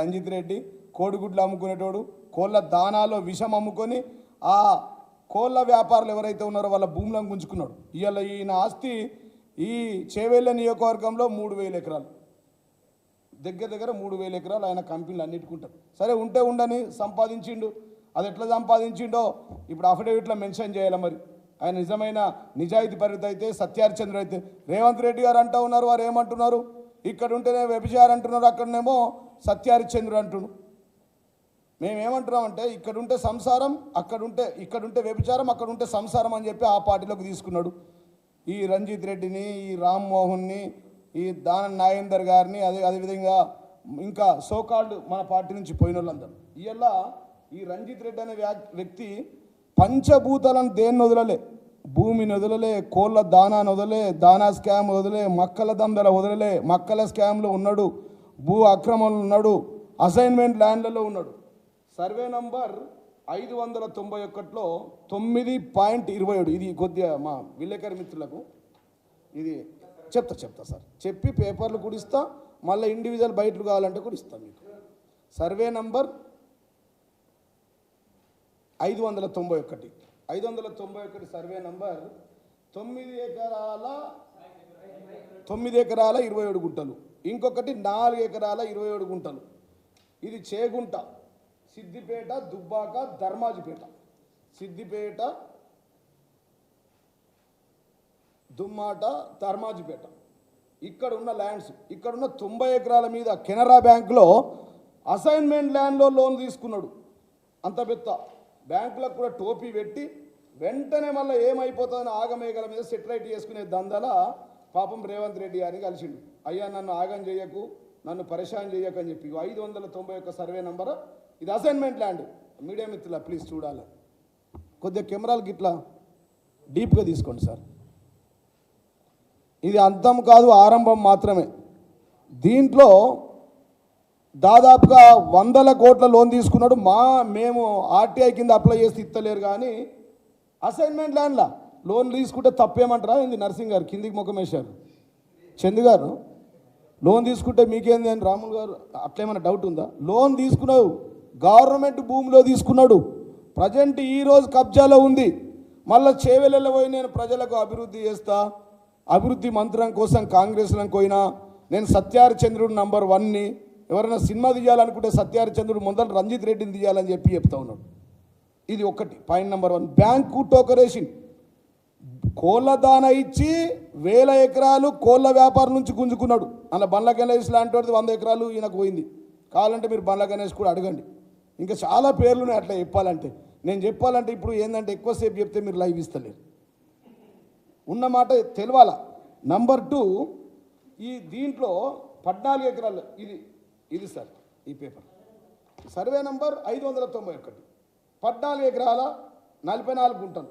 రంజిత్ రెడ్డి కోడిగుడ్లు అమ్ముకునేటోడు కోళ్ళ దానాలో విషం అమ్ముకొని ఆ కోళ్ళ వ్యాపారులు ఎవరైతే ఉన్నారో వాళ్ళ భూములను గుంజుకున్నాడు. ఇవాళ ఈయన ఆస్తి ఈ చేవేళ్ళ నియోజకవర్గంలో మూడు వేల ఎకరాలు. దగ్గర దగ్గర మూడు వేల ఎకరాలు ఆయన కంపెనీలు అన్నిటికుంటారు సరే ఉంటే ఉండని సంపాదించిండు. అది ఎట్లా సంపాదించిండో ఇప్పుడు అఫిడవిట్లో మెన్షన్ చేయాలి మరి. ఆయన నిజమైన నిజాయితీ పరిత అయితే సత్యార్చంద్ర అయితే రేవంత్ రెడ్డి గారు అంటూ ఉన్నారు వారు ఏమంటున్నారు? ఇక్కడ ఉంటేనే వ్యభిచారం అంటున్నారు అక్కడనేమో సత్యారిచంద్రుడు అంటున్నాడు. మేమేమంటున్నామంటే ఇక్కడుంటే సంసారం అక్కడ ఉంటే ఇక్కడ ఉంటే వ్యభిచారం అక్కడ ఉంటే సంసారం అని చెప్పి ఆ పార్టీలోకి తీసుకున్నాడు. ఈ రంజిత్ రెడ్డిని ఈ రామ్మోహన్ని ఈ దాన నాగేందర్ గారిని అదే అదేవిధంగా ఇంకా సోకాల్డ్ మన పార్టీ నుంచి పోయిన వాళ్ళందరూ ఇవాళ ఈ రంజిత్ రెడ్డి అనే వ్యా- వ్యక్తి పంచభూతాలను దేన్ని వదలలే. భూమిని వదలలే కోళ్ళ దానాన్ని వదలే దానా స్కామ్ వదలే మక్కల దందల వదలలే మక్కల స్కామ్లో ఉన్నాడు భూ అక్రమంలో ఉన్నాడు అసైన్మెంట్ ల్యాండ్లలో ఉన్నాడు. సర్వే నంబర్ ఐదు వందల తొంభై ఒకటిలో తొమ్మిది పాయింట్ ఇరవై ఏడు. ఇది కొద్దిగా మా విలేకరి మిత్రులకు ఇది చెప్తా చెప్తా సార్. చెప్పి పేపర్లు కూడా ఇస్తా మళ్ళీ ఇండివిజువల్ బయటలు కావాలంటే కూడా ఇస్తాం మీకు. సర్వే నంబర్ ఐదు వందల తొంభై ఒకటి. ఐదు వందల తొంభై ఒకటి సర్వే నంబర్ తొమ్మిది ఎకరాల తొమ్మిది ఎకరాల ఇరవై ఏడు గుంటలు. ఇంకొకటి నాలుగు ఎకరాల ఇరవై ఏడు గుంటలు. ఇది చేగుంట సిద్దిపేట దుబ్బాక ధర్మాజిపేట. సిద్దిపేట దుమ్మాట ధర్మాజిపేట. ఇక్కడ ఉన్న ల్యాండ్స్ ఇక్కడ ఉన్న తొంభై ఎకరాల మీద కెనరా బ్యాంకులో అసైన్మెంట్ ల్యాండ్లో లోన్ తీసుకున్నాడు. అంత పెద్ద బ్యాంకులకు కూడా టోపీ పెట్టి వెంటనే మళ్ళీ ఏమైపోతుందని ఆగమేఘల మీద సెటిలైట్ చేసుకునే దందల పాపం రేవంత్ రెడ్డి గారిని కలిసిండు. అయ్యా నన్ను ఆగం చేయకు నన్ను పరేషాన్ చేయకు అని చెప్పి. ఐదు వందల తొంభై ఒక్క సర్వే నంబర్. ఇది అసైన్మెంట్ ల్యాండ్. మీడియా మిత్రుల ప్లీజ్ చూడాలి. కొద్దిగా కెమెరాలు గిట్లా డీప్గా తీసుకోండి సార్. ఇది అంతం కాదు ఆరంభం మాత్రమే. దీంట్లో దాదాపుగా వందల కోట్ల లోన్ తీసుకున్నాడు. మా మేము ఆర్టీఐ కింద అప్లై చేసి ఇస్తలేరు కానీ అసైన్మెంట్ ల్యాండ్లా లోన్ తీసుకుంటే తప్పేమంటారా? ఏంది నర్సింగ్ గారు? కిందికి ముఖం వేశారు. చందు గారు లోన్ తీసుకుంటే మీకేంది అని రాములు గారు అట్లేమైనా డౌట్ ఉందా? లోన్ తీసుకున్నావు గవర్నమెంట్ భూమిలో తీసుకున్నాడు. ప్రజెంట్ ఈ రోజు కబ్జాలో ఉంది. మళ్ళీ చేవెళ్ళ పోయి నేను ప్రజలకు అభివృద్ధి చేస్తా. అభివృద్ధి మంత్రం కోసం కాంగ్రెస్లను పోయినా నేను సత్యారచంద్రుడు నంబర్ వన్ని. ఎవరైనా సినిమా తీయాలనుకుంటే సత్యారచంద్రుడు ముందర రంజిత్ రెడ్డిని తీయాలని చెప్పి చెప్తా ఉన్నాడు. ఇది ఒకటి పాయింట్ నెంబర్ వన్. బ్యాంకు టోకరేషన్. కోళ్ళ దాన ఇచ్చి వేల ఎకరాలు కోళ్ళ వ్యాపారం నుంచి గుంజుకున్నాడు. అలా బండ్ల గణేష్ లాంటి వాడిది వంద ఎకరాలు ఈయనకు పోయింది. కావాలంటే మీరు బండ్ల గణేష్ కూడా అడగండి. ఇంకా చాలా పేర్లు ఉన్నాయి అట్లా చెప్పాలంటే. నేను చెప్పాలంటే ఇప్పుడు ఏంటంటే ఎక్కువసేపు చెప్తే మీరు లైవ్ ఇస్తలేరు. ఉన్న మాట తెలవాల? నంబర్ టూ ఈ దీంట్లో పద్నాలుగు ఎకరాలు. ఇది ఇది సార్ ఈ పేపర్. సర్వే నంబర్ ఐదు వందల తొంభై ఒకటి. పద్నాలుగు ఎకరాల నలభై నాలుగు గుంటలు.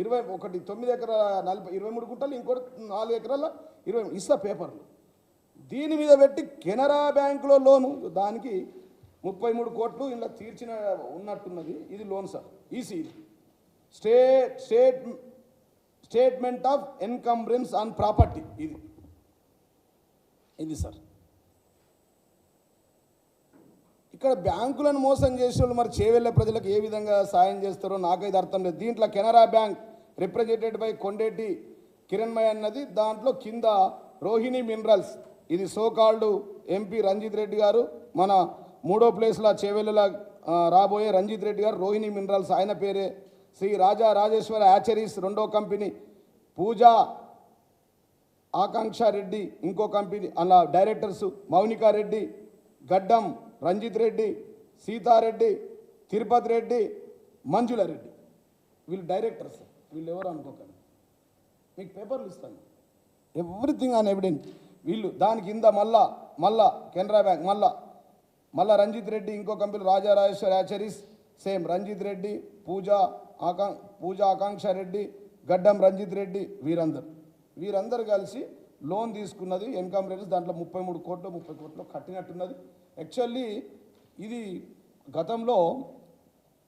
ఇరవై ఒకటి తొమ్మిది ఎకరాల నలభై ఇరవై మూడు గుంటలు ఇంకోటి నాలుగు ఎకరాల ఇరవై ఇస్తా పేపర్లు. దీని మీద పెట్టి కెనరా బ్యాంకులో లోను దానికి ముప్పై మూడు కోట్లు ఇలా తీర్చిన ఉన్నట్టున్నది. ఇది loan sir EC state state statement of encumbrance on property ఇది. ఇది సార్. ఇక్కడ బ్యాంకులను మోసం చేసే వాళ్ళు మరి చేవెళ్ళ ప్రజలకు ఏ విధంగా సాయం చేస్తారో నాకైతే అర్థం లేదు. దీంట్లో Canara bank represented by Kondeti Kiranmay అన్నది. దాంట్లో కింద రోహిణి మినరల్స్ ఇది so called MP Ranjith Reddy garu. మన మూడో ప్లేస్లో చేవెళ్ళలా రాబోయే రంజిత్ రెడ్డి గారు రోహిణి మినరల్స్. ఆయన పేరే శ్రీ రాజా రాజేశ్వర యాచరీస్ రెండో కంపెనీ పూజా ఆకాంక్ష రెడ్డి ఇంకో కంపెనీ అలా డైరెక్టర్స్ మౌనికా రెడ్డి గడ్డం రంజిత్ రెడ్డి సీతారెడ్డి తిరుపతి రెడ్డి మంజుల రెడ్డి. వీళ్ళు డైరెక్టర్స్. వీళ్ళు ఎవరు అనుకోకండి. మీకు పేపర్లు ఇస్తాను. Everything on evidence. వీళ్ళు దాని కింద మళ్ళా మళ్ళా కెనరా బ్యాంక్ మళ్ళా మళ్ళా రంజిత్ రెడ్డి ఇంకో company Raja Rajeshwar hatcheries. Same Ranjith Reddy Pooja ఆకా Pooja Akanksha Reddy Gaddam Ranjith Reddy వీరందరు. వీరందరూ కలిసి లోన్ తీసుకున్నది ఇన్కమ్ రేట్స్ దాంట్లో ముప్పై మూడు కోట్లు ముప్పై కోట్లు కట్టినట్టున్నది. యాక్చువల్లీ ఇది గతంలో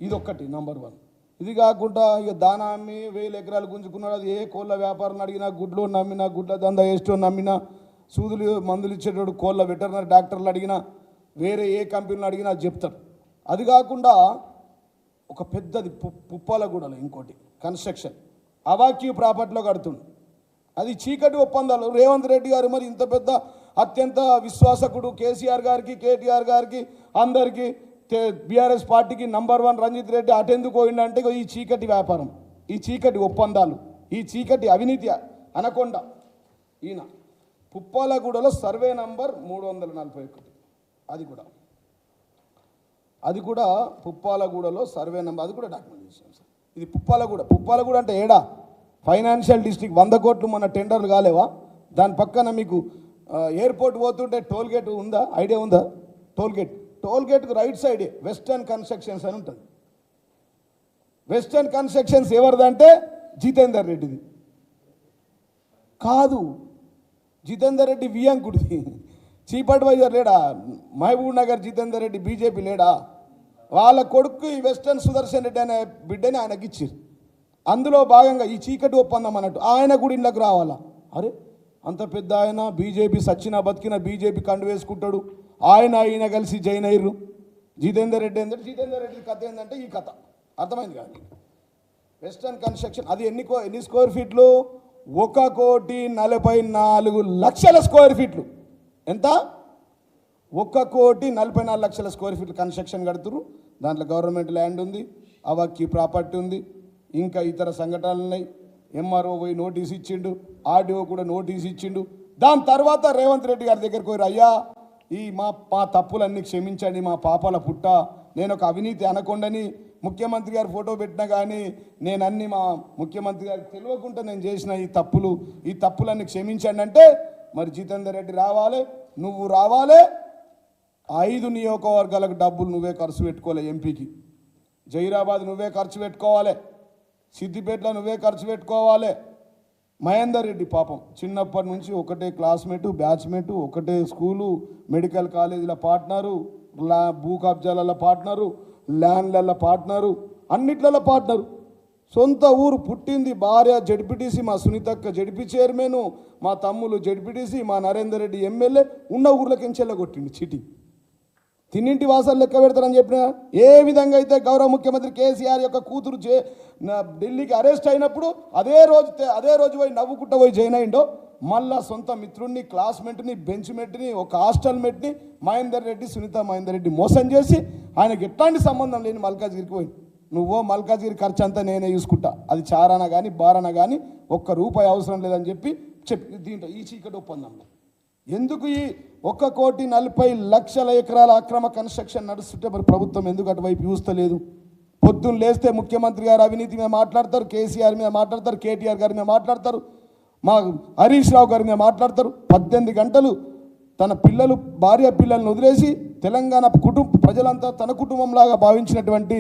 ఇది ఒక్కటి నంబర్ వన్ ఇది కాకుండా ఇక దానా అమ్మి వేల ఎకరాలు గుంజుకున్నాడు. అది ఏ కోళ్ళ వ్యాపారం అడిగినా గుడ్లు నమ్మినా గుడ్ల దందా వేస్టో నమ్మినా సూదులు మందులు ఇచ్చేటోడు కోళ్ళ వెటర్నరీ డాక్టర్లు అడిగినా వేరే ఏ కంపెనీలు అడిగినా చెప్తారు అది కాకుండా ఒక పెద్దది పుప్పాల పుప్పాలగూడలో ఇంకోటి కన్స్ట్రక్షన్. అవాక్యూ ప్రాపర్టీలో కడుతుండు. అది చీకటి ఒప్పందాలు. రేవంత్ రెడ్డి గారు మరి ఇంత పెద్ద అత్యంత విశ్వాసకుడు కేసీఆర్ గారికి కేటీఆర్ గారికి అందరికీ బీఆర్ఎస్ పార్టీకి నంబర్ వన్ రంజిత్ రెడ్డి అటెందుకు పోయిందంటే ఈ చీకటి వ్యాపారం ఈ చీకటి ఒప్పందాలు ఈ చీకటి అవినీతి అనకొండ. ఈయన పుప్పాలగూడలో సర్వే నంబర్ మూడు వందల నలభై ఒకటి. అది కూడా. అది కూడా పుప్పాలగూడలో సర్వే నెంబర్ అది కూడా డాక్యుమెంట్ చేసాం సార్. ఇది పుప్పాలగూడ. పుప్పాలగూడ అంటే ఏడా? ఫైనాన్షియల్ డిస్ట్రిక్ట్ వంద కోట్లు మన టెండర్లు కాలేవా? దాని పక్కన మీకు ఎయిర్పోర్ట్ పోతుంటే టోల్ గేట్ ఉందా? ఐడియా ఉందా? టోల్ గేట్ టోల్ గేట్కు రైట్ సైడే వెస్టర్న్ కన్స్ట్రక్షన్స్ అని ఉంటుంది. వెస్టర్న్ కన్స్ట్రక్షన్స్ ఎవరిదంటే జితేందర్ రెడ్డిది. కాదు జితేందర్ రెడ్డి వియంకుడిది చీఫ్ అడ్వైజర్ లేడా? మహబూబ్ నగర్ జితేందర్ రెడ్డి బీజేపీ లేడా? వాళ్ళ కొడుకు ఈ వెస్టర్న్ సుదర్శన్ రెడ్డి అనే బిడ్డని ఆయనకి ఇచ్చారు అందులో భాగంగా ఈ చీకటి ఒప్పందం అన్నట్టు ఆయన కూడా ఇళ్ళకి రావాలా? అరే అంత పెద్ద ఆయన బీజేపీ సచ్చిన బతికిన బీజేపీ కండు వేసుకుంటాడు. ఆయన ఆయన కలిసి జైన్ అయ్యారు జితేందర్ రెడ్డి ఏంటంటే జితేందర్ రెడ్డి కథ ఏంటంటే ఈ కథ. అర్థమైంది కానీ వెస్టర్న్ కన్స్ట్రక్షన్ అది ఎన్ని కో- ఎన్ని స్క్వేర్ ఫీట్లు ఒక కోటి నలభై నాలుగు లక్షల స్క్వేర్ ఫీట్లు ఎంత? ఒక్క కోటి నలభై నాలుగు లక్షల స్క్వేర్ ఫీట్లు కన్స్ట్రక్షన్ కడుతురు దాంట్లో గవర్నమెంట్ ల్యాండ్ ఉంది అవక్కి ప్రాపర్టీ ఉంది. ఇంకా ఇతర సంఘటనలు ఉన్నాయి ఎంఆర్ఓ పోయి నోటీస్ ఇచ్చిండు ఆర్డీఓ కూడా నోటీస్ ఇచ్చిండు. దాని తర్వాత రేవంత్ రెడ్డి గారి దగ్గరికి పోయి అయ్యా ఈ మా మా తప్పులన్నీ క్షమించండి మా పాపాల పుట్ట. నేను ఒక అవినీతి అనకుండని ముఖ్యమంత్రి గారు ఫోటో పెట్టినా కానీ నేను అన్ని మా ముఖ్యమంత్రి గారికి తెలియకుండా నేను చేసిన ఈ తప్పులు ఈ తప్పులన్నీ క్షమించండి అంటే మరి జితేందర్ రెడ్డి రావాలి నువ్వు రావాలి. ఐదు నియోజకవర్గాలకు డబ్బులు నువ్వే ఖర్చు పెట్టుకోవాలి ఎంపీకి. జైరాబాద్ నువ్వే ఖర్చు పెట్టుకోవాలి. సిద్దిపేటలో నువ్వే ఖర్చు పెట్టుకోవాలి. మహేందర్ రెడ్డి పాపం. చిన్నప్పటి నుంచి ఒకటే క్లాస్మేటు బ్యాచ్మేటు ఒకటే స్కూలు మెడికల్ కాలేజీల పార్ట్నరు లా భూ కబ్జాలలో పార్ట్నరు ల్యాండ్లలో పార్ట్నరు అన్నిట్లలో పార్ట్నరు. సొంత ఊరు పుట్టింది భార్య జడ్పీటీసీ మా సునీతక్క జడ్పీ చైర్మన్ మా తమ్ములు జడ్పీటీసీ మా నరేందర్ రెడ్డి ఎమ్మెల్యే ఉన్న ఊర్లకి కొట్టింది చీటీ. తిన్నింటి వాసాలు లెక్క పెడతారని చెప్పిన ఏ విధంగా అయితే గౌరవ ముఖ్యమంత్రి కేసీఆర్ యొక్క కూతురు చే ఢిల్లీకి అరెస్ట్ అయినప్పుడు అదే రోజు అదే రోజు పోయి నవ్వుకుంటూ పోయి జాయిన్ అయిండో మళ్ళా సొంత మిత్రుడిని క్లాస్మేట్ని బెంచ్ మేట్ని ఒక హాస్టల్ మెట్ని మహేందర్ రెడ్డి సునీత మహేందర్ రెడ్డి మోసం చేసి ఆయనకి ఎట్లాంటి సంబంధం లేని మల్కాజ్గిరికి పోయి నువ్వో మల్కాజ్గిరి ఖర్చు అంతా నేనే చూసుకుంటా. అది చారాన కానీ బారాన కానీ ఒక్క రూపాయి అవసరం లేదని చెప్పి చెప్పి దీంట్లో ఈ చీకటి ఒప్పందంలో ఎందుకు ఈ ఒక్క కోటి నలభై లక్షల ఎకరాల అక్రమ కన్స్ట్రక్షన్ నడుస్తుంటే మరి ప్రభుత్వం ఎందుకు అటువైపు చూస్తలేదు పొద్దున్న లేస్తే ముఖ్యమంత్రి గారు అవినీతి మీద మాట్లాడతారు కేసీఆర్ మీద మాట్లాడతారు కేటీఆర్ గారి మీద మాట్లాడతారు మా హరీష్ రావు గారి మీద మాట్లాడతారు. పద్దెనిమిది గంటలు తన పిల్లలు భార్య పిల్లలను వదిలేసి తెలంగాణ కుటుంబ ప్రజలంతా తన కుటుంబంలాగా భావించినటువంటి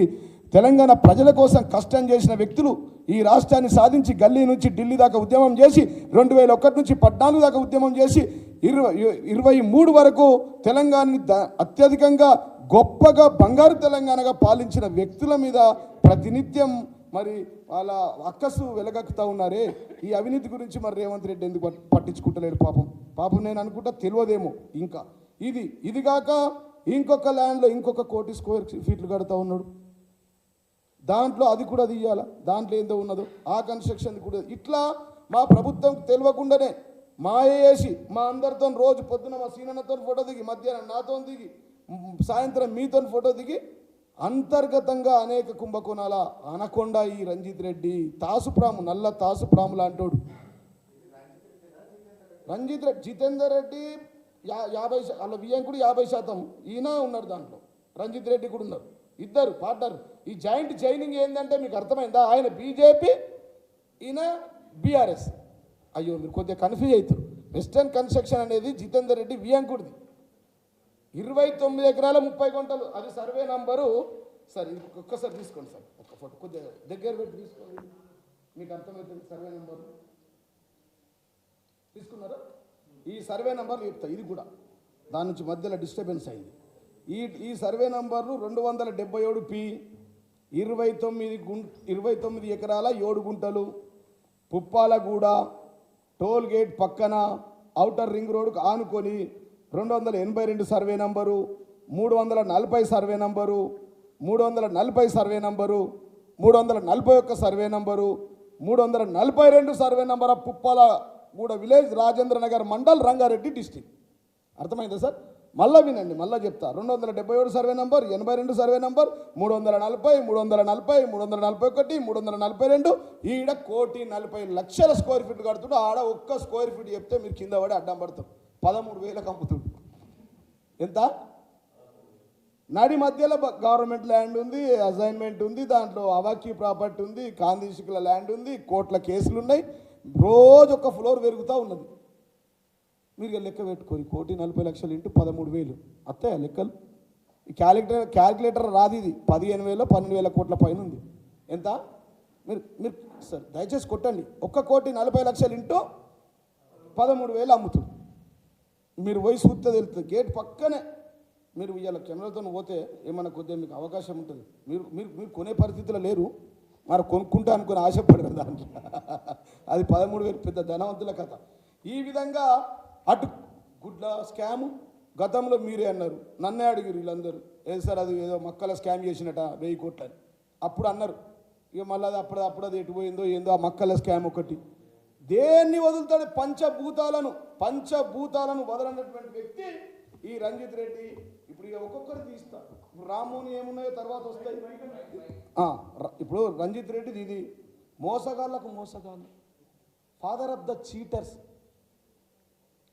తెలంగాణ ప్రజల కోసం కష్టం చేసిన వ్యక్తులు ఈ రాష్ట్రాన్ని సాధించి గల్లీ నుంచి ఢిల్లీ దాకా ఉద్యమం చేసి రెండు వేల ఒకటి నుంచి పద్నాలుగు దాకా ఉద్యమం చేసి ఇరవై ఇరవై మూడు వరకు తెలంగాణని ద- అత్యధికంగా గొప్పగా బంగారు తెలంగాణగా పాలించిన వ్యక్తుల మీద ప్రతినిత్యం మరి వాళ్ళ అక్కసు వెలగక్కుతా ఉన్నారే. ఈ అవినీతి గురించి మరి రేవంత్ రెడ్డి ఎందుకు పట్టించుకుంటలేడు పాపం? పాపం నేను అనుకుంటా తెలియదేమో ఇంకా. ఇది ఇది కాక ఇంకొక ల్యాండ్లో ఇంకొక కోటి స్క్వేర్ ఫీట్లు కడతా ఉన్నాడు. దాంట్లో అది కూడా తీయాల? దాంట్లో ఏందో ఉన్నదో? ఆ కన్స్ట్రక్షన్ కూడా ఇట్లా మా ప్రభుత్వం తెలియకుండానే మాయ వేసి మా అందరితో రోజు పొద్దున మా సీనన్నతో ఫోటో దిగి మధ్యాహ్నం నాతో దిగి సాయంత్రం మీతో ఫోటో దిగి అంతర్గతంగా అనేక కుంభకోణాల అనకొండ ఈ రంజిత్ రెడ్డి తాసుప్రాము నల్ల తాసుప్రాము లాంటోడు. రంజిత్ రెడ్డి జితేందర్ రెడ్డి యా యాభై శా- వాళ్ళ వియంకుడు యాభై శాతం. ఈయన ఉన్నారు దాంట్లో. రంజిత్ రెడ్డి కూడా ఉన్నారు. ఇద్దరు పార్ట్నర్. ఈ జాయింట్ జైనింగ్ ఏంటంటే మీకు అర్థమైందా? ఆయన బీజేపీ ఈయన బీఆర్ఎస్. అయ్యో మీరు కొద్దిగా కన్ఫ్యూజ్ అవుతారు వెస్టర్న్ కన్స్ట్రక్షన్ అనేది జితేందర్ రెడ్డి వియంకుడిది ఇరవై తొమ్మిది ఎకరాల ముప్పై గుంటలు. అది సర్వే నంబరు సార్ ఇది ఒక్కసారి తీసుకోండి సార్. ఒక్క ఫోటో కొద్దిగా దగ్గర పెట్టి తీసుకోండి. మీకు అర్థమవుతుంది సర్వే నెంబర్ తీసుకున్నారా? ఈ సర్వే నెంబర్లు చెప్తా ఇది కూడా. దాని నుంచి మధ్యలో డిస్టర్బెన్స్ అయింది. ఈ ఈ సర్వే నంబర్లు రెండు వందల డెబ్బై ఏడు పి ఇరవై తొమ్మిది గుం ఇరవై తొమ్మిది ఎకరాల ఏడు గుంటలు. పుప్పాలగూడ టోల్ గేట్ పక్కన ఔటర్ రింగ్ రోడ్కు ఆనుకొని రెండు వందల ఎనభై రెండు సర్వే నంబరు మూడు వందల నలభై సర్వే నంబరు మూడు వందల నలభై సర్వే నంబరు మూడు వందల నలభై ఒక్క సర్వే నంబరు మూడు వందల నలభై రెండు survey number of Puppalaguda village Rajendranagar mandal Rangareddy district. అర్థమైందా సార్? మళ్ళా వినండి మళ్ళా చెప్తా. రెండు వందల డెబ్బై ఏడు సర్వే నంబర్ ఎనభై రెండు సర్వే నంబర్ మూడు వందల నలభై మూడు వందల నలభై మూడు వందల నలభై ఒకటి మూడు వందల నలభై రెండు. ఈడ కోటి నలభై లక్షల స్క్వేర్ ఫీట్ కడుతుడు. ఆడ ఒక్క స్క్వేర్ ఫీట్ చెప్తే మీరు కింద పడి అడ్డం పడతాం. పదమూడు వేలకు అమ్ముతుడు. ఎంత? నడి మధ్యలో గవర్నమెంట్ ల్యాండ్ ఉంది అసైన్మెంట్ ఉంది దాంట్లో అవాకీ ప్రాపర్టీ ఉంది కాందీశికుల ల్యాండ్ ఉంది కోట్ల కేసులు ఉన్నాయి రోజు ఒక ఫ్లోర్ పెరుగుతూ ఉన్నది. మీరు ఇక లెక్క పెట్టుకోరు. కోటి నలభై లక్షలు ఇంటూ పదమూడు వేలు. అత్తయ్య లెక్కలు? ఈ క్యాలిక్యులేటర్ క్యాలిక్యులేటర్ రాదు ఇది. పదిహేను వేల పన్నెండు వేల కోట్ల పైన ఉంది. ఎంత? మీరు మీరు సార్ దయచేసి కొట్టండి. ఒక్క కోటి నలభై లక్షలు ఇంటూ పదమూడు వేలు అమ్ముతుంది మీరు పోయి చూస్తే తెలుస్తుంది. గేట్ పక్కనే మీరు ఇవాళ కెమెరాతో పోతే ఏమన్నా కొద్దిగా మీకు అవకాశం ఉంటుంది. మీరు మీరు మీరు కొనే పరిస్థితిలో లేరు. మరి కొనుక్కుంటా అనుకుని ఆశపడరు దాంట్లో. అది పదమూడు వేలు పెద్ద ధనవంతుల కథ. ఈ విధంగా అటు గుడ్ల స్కాము గతంలో మీరే అన్నారు. నన్నే అడిగారు వీళ్ళందరూ. ఏది సార్ అది ఏదో మక్కల స్కామ్ చేసినట వెయ్యి కోట్లని. అప్పుడు అన్నారు. ఇక మళ్ళీ అది అప్పుడు అప్పుడు అది ఎటు పోయిందో ఏందో ఆ మక్కల స్కామ్ ఒకటి. దేన్ని వదులుతాడు? పంచభూతాలను. పంచభూతాలను వదలనటువంటి వ్యక్తి ఈ రంజిత్ రెడ్డి. ఇప్పుడు ఇక ఒక్కొక్కరు తీస్తారు. ఇప్పుడు రామోని ఏమున్నాయో తర్వాత వస్తాయి. ఇప్పుడు రంజిత్ రెడ్డిది ఇది. మోసగాళ్ళకు మోసగాళ్ళు. ఫాదర్ ఆఫ్ ద చీటర్స్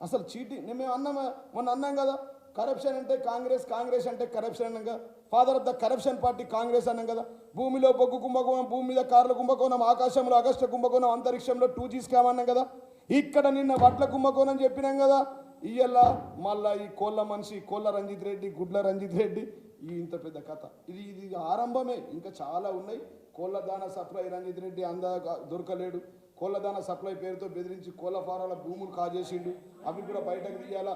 అసలు చీటింగ్ నేను మేము అన్నాం మొన్న అన్నాం కదా కరప్షన్ అంటే కాంగ్రెస్ కాంగ్రెస్ అంటే కరప్షన్ అన్నాం కదా. Father of the corruption party Congress అన్నాం కదా. భూమిలో బొగ్గు కుంభకోణం భూమి మీద కార్ల కుంభకోణం ఆకాశంలో అగస్ట కుంభకోణం అంతరిక్షంలో టూ జీ స్కామ్ అన్నాం కదా. ఇక్కడ నిన్న వడ్ల కుంభకోణం చెప్పినాం కదా. ఇయ్యల్ల మళ్ళా ఈ కోళ్ళ మనిషి కోళ్ళ రంజిత్ రెడ్డి గుడ్ల రంజిత్ రెడ్డి ఈ ఇంత పెద్ద కథ. ఇది ఇది ఆరంభమే. ఇంకా చాలా ఉన్నాయి. కోళ్ళ దాన సప్లై రంజిత్ రెడ్డి అందా దొరకలేడు. కోళ్ళ దాన సప్లై పేరుతో బెదిరించి కోళ్ళ ఫారాల భూములు కాజేసిండు. అవి కూడా బయటకు తీయాలా?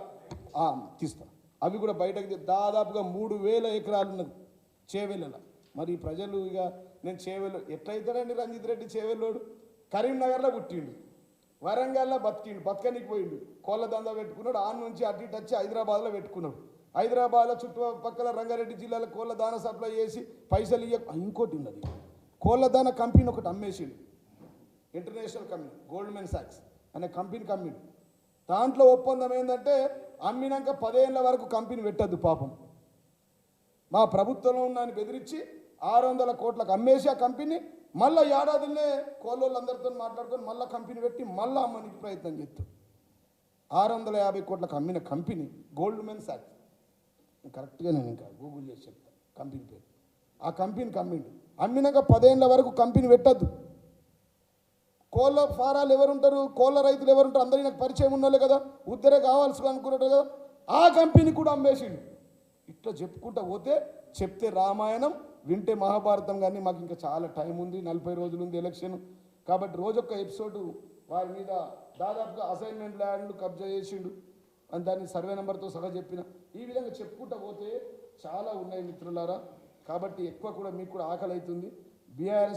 తీస్తా. అవి కూడా బయటకు దాదాపుగా మూడు వేల ఎకరాలు ఉన్నది చేవెళ్ళ మరి ప్రజలు ఇక నేను చేవెళ్ళు ఎట్లయితాడండి రంజిత్ రెడ్డి చేవెళ్ళోడు? కరీంనగర్లో పుట్టిండు. వరంగల్లో బతికిండు బతకనికి పోయిండు. కోళ్ళ దందా పెట్టుకున్నాడు ఆన్ నుంచి అటు ఇటు వచ్చి హైదరాబాద్లో పెట్టుకున్నాడు. హైదరాబాద్లో చుట్టుపక్కల రంగారెడ్డి జిల్లాలో కోళ్ళ దాన సప్లై చేసి పైసలు ఇయ్య ఇంకోటి ఉన్నది. కోళ్ళ దాన కంపెనీ ఒకటి అమ్మేసిండు. ఇంటర్నేషనల్ కంపెనీ గోల్డ్మెన్ సాక్స్ అనే కంపెనీ కంపెనీ. దాంట్లో ఒప్పందం ఏంటంటే అమ్మినాక పదేళ్ళ వరకు కంపెనీ పెట్టద్దు పాపం. మా ప్రభుత్వంలో ఉన్నాన్ని బెదిరించి ఆరు వందల కోట్లకు అమ్మేసి ఆ కంపెనీ మళ్ళీ ఏడాదిలే కోళ్ళోళ్ళందరితో మాట్లాడుకొని మళ్ళీ కంపెనీ పెట్టి మళ్ళీ అమ్మనికి ప్రయత్నం చేస్తాం. ఆరు వందల యాభై కోట్లకు అమ్మిన కంపెనీ గోల్డ్మెన్ సాక్స్ కరెక్ట్గా నేను ఇంకా గూగుల్ చేసి చెప్తాను కంపెనీ పేరు. ఆ కంపెనీకి అమ్మిండు అమ్మినాక పదేళ్ళ వరకు కంపెనీ పెట్టద్దు. కోళ్ళ ఫారాలు ఎవరుంటారు? కోళ్ళ రైతులు ఎవరుంటారు? అందరికీ నాకు పరిచయం ఉన్నోళ్ళే కదా. ఉద్దరే కావాల్సి అనుకున్నట్టు కదా. ఆ కంపెనీ కూడా అమ్మేసిండు. ఇట్లా చెప్పుకుంటా పోతే చెప్తే రామాయణం వింటే మహాభారతం కానీ మాకు ఇంకా చాలా టైం ఉంది. నలభై రోజులు ఉంది ఎలక్షన్. కాబట్టి రోజొక్క ఎపిసోడ్ వారి మీద దాదాపుగా అసైన్మెంట్ ల్యాండ్లు కబ్జా చేసిండు. అని దాన్ని సర్వే నెంబర్తో సహా చెప్పిన. ఈ విధంగా చెప్పుకుంటా పోతే చాలా ఉన్నాయి మిత్రులారా. కాబట్టి ఎక్కువ కూడా మీకు కూడా ఆకలి అవుతుంది బీఆర్ఎస్